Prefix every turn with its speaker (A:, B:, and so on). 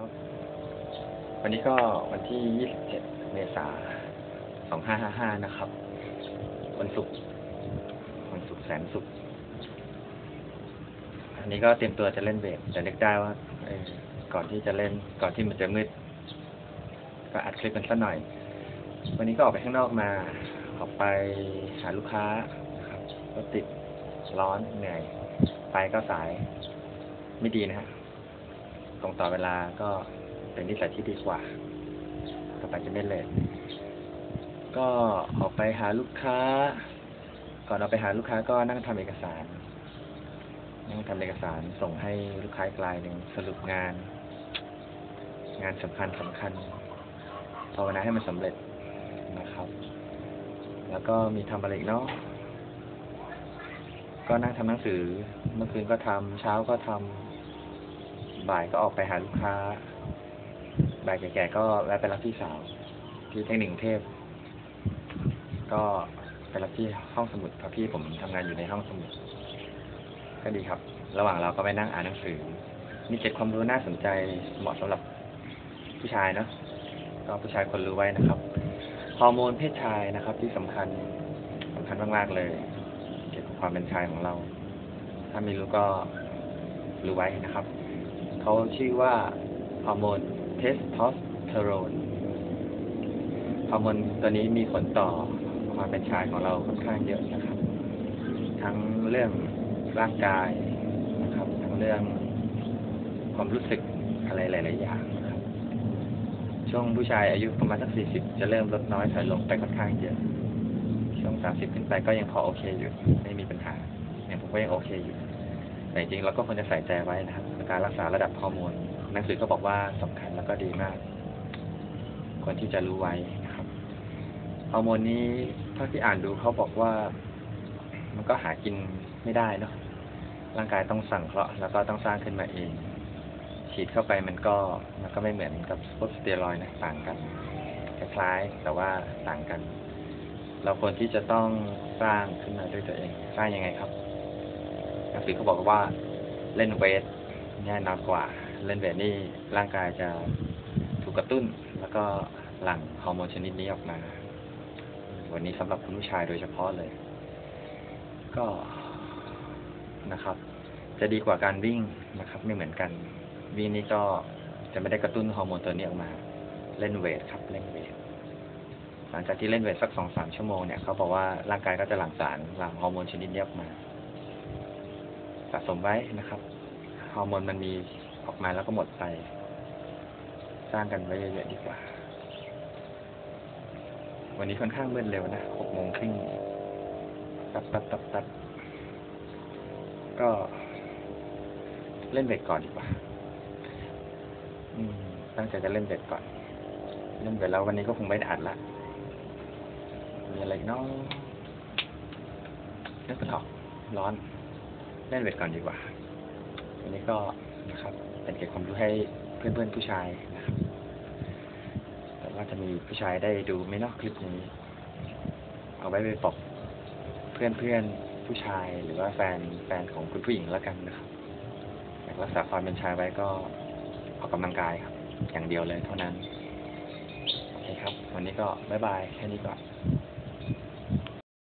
A: ครับ วันนี้ก็วันที่ 27 เมษายน 2555 นะครับ วันศุกร์ วันศุกร์แสนศุกร์ อันนี้ก็เตรียมตัวจะเล่นเวทแต่นึกได้ว่าเออก่อนที่จะเล่น ก่อนที่มันจะมืด ก็อัดคลิปกันสักหน่อย วันนี้ก็ออกไปข้างนอกมา ออกไปหาลูกค้านะครับรถติด ร้อน เหนื่อย ไปก็สาย ไม่ดีนะฮะ ตรงต่อเวลาก็เป็นนิสัยที่ดีกว่าต่อไปจะไม่เลทก็ออกไปหาลูกค้า ก่อนออกไปหาลูกค้าก็นั่งทำเอกสาร นั่งทำเอกสารส่งให้ลูกค้ากรายหนึ่งสรุปงาน งานสำคัญสำคัญภาวนาให้มันสำเร็จนะครับ แล้วก็มีทำอะไรอีกเนาะก็นั่งทำหนังสือ เมื่อคืนก็ทำเช้าก็ทำ บ่ายก็ออกไปหาลูกค้า บ่ายแก่ๆก็แวะไปรับพี่สาวที่เทคนิคกรุงเทพ ก็ไปรับที่ห้องสมุดเพราะพี่ผมทำงานอยู่ในห้องสมุด ก็ดีครับ ระหว่างเราก็ไปนั่งอ่านหนังสือ มีเจ็ดความรู้น่าสนใจเหมาะสำหรับผู้ชายเนอะก็ผู้ชายคนรู้ไว้นะครับ ฮอร์โมนเพศชายนะครับ ที่สำคัญสำคัญมากๆเลย เกี่ยวกับความเป็นชายของเรา ถ้าไม่รู้ก็รู้ไว้นะครับ เขาชื่อว่าฮอร์โมนเทสโทสเตอโรนฮอร์โมนตัวนี้มีผลต่อความเป็นชายของเราค่อนข้างเยอะนะครับ ทั้งเรื่องร่างกายนะครับ ทั้งเรื่องความรู้สึกอะไรหลาย ๆ อย่างนะครับ ช่วงผู้ชายอายุประมาณสักสี่สิบจะเริ่มลดน้อยถอยลงไปค่อนข้างเยอะช่วงสามสิบขึ้นไปก็ยังพอโอเคอยู่ ไม่มีปัญหาเนี่ยผมก็ยังโอเคอยู่ แต่จริงเราก็ควรจะใส่ใจไว้นะครับในการรักษาระดับฮอร์โมนหนังสือก็บอกว่าสำคัญแล้วก็ดีมากควรที่จะรู้ไว้นะครับฮอร์โมนนี้เท่าที่อ่านดูเขาบอกว่า มันก็หากินไม่ได้เนาะร่างกายต้องสั่งเคราะห์แล้วก็ต้องสร้างขึ้นมาเองฉีดเข้าไปมันก็มันก็ไม่เหมือนกับพวกสเตียรอยนะต่างกัน คล้ายๆแต่ว่าต่างกัน เราควรที่จะต้องสร้างขึ้นมาด้วยตัวเอง สร้างยังไงครับ คือเขาบอกว่าเล่นเวทแน่นอนกว่า เล่นเวทนี่ร่างกายจะถูกกระตุ้น แล้วก็หลั่งฮอร์โมนชนิดนี้ออกมา วันนี้สำหรับคุณผู้ชายโดยเฉพาะเลย ก็นะครับ จะดีกว่าการวิ่งนะครับ ไม่เหมือนกัน วิ่งนี่ก็จะไม่ได้กระตุ้นฮอร์โมนตัวนี้ออกมา เล่นเวทครับ เล่นเวทหลังจากที่เล่นเวทสักสองสามชั่วโมงเนี่ยเขาบอกว่าร่างกายก็จะหลั่งสารหลั่งฮอร์โมนชนิดนี้ออกมาะสมไว้นะครับฮอร์โมนมันมีออกมาแล้วก็หมดไป สร้างกันไว้เยอะๆดีกว่า วันนี้ค่อนข้างมืดเร็วนะหกโมงครึ่งตับตับตับตับก็เล่นเบ็ดก่อนดีกว่า อืม ตั้งใจจะเล่นเบ็ดก่อน เล่นเบ็ดแล้ววันนี้ก็คงไม่ได้อัดละ มีอะไรอีกเนาะนึกไม่ออร้อน เล่นเวทก่อนดีกว่าวันนี้ก็นะครับเป็นเก็บความรู้ให้เพื่อนๆผู้ชายนะครับแต่ว่าจะมีผู้ชายได้ดูไหม่นอกคลิปนี้ เอาไว้ไปบอกเพื่อนๆผู้ชายหรือว่าแฟนแฟนของคุณผู้หญิงแล้วกันนะครับอยากรักษาความเป็นชายไว้ก็ออกกำลังกายครับ อย่างเดียวเลยเท่านั้นโอเคครับ วันนี้ก็บ๊ายบายแค่นี้ก่อน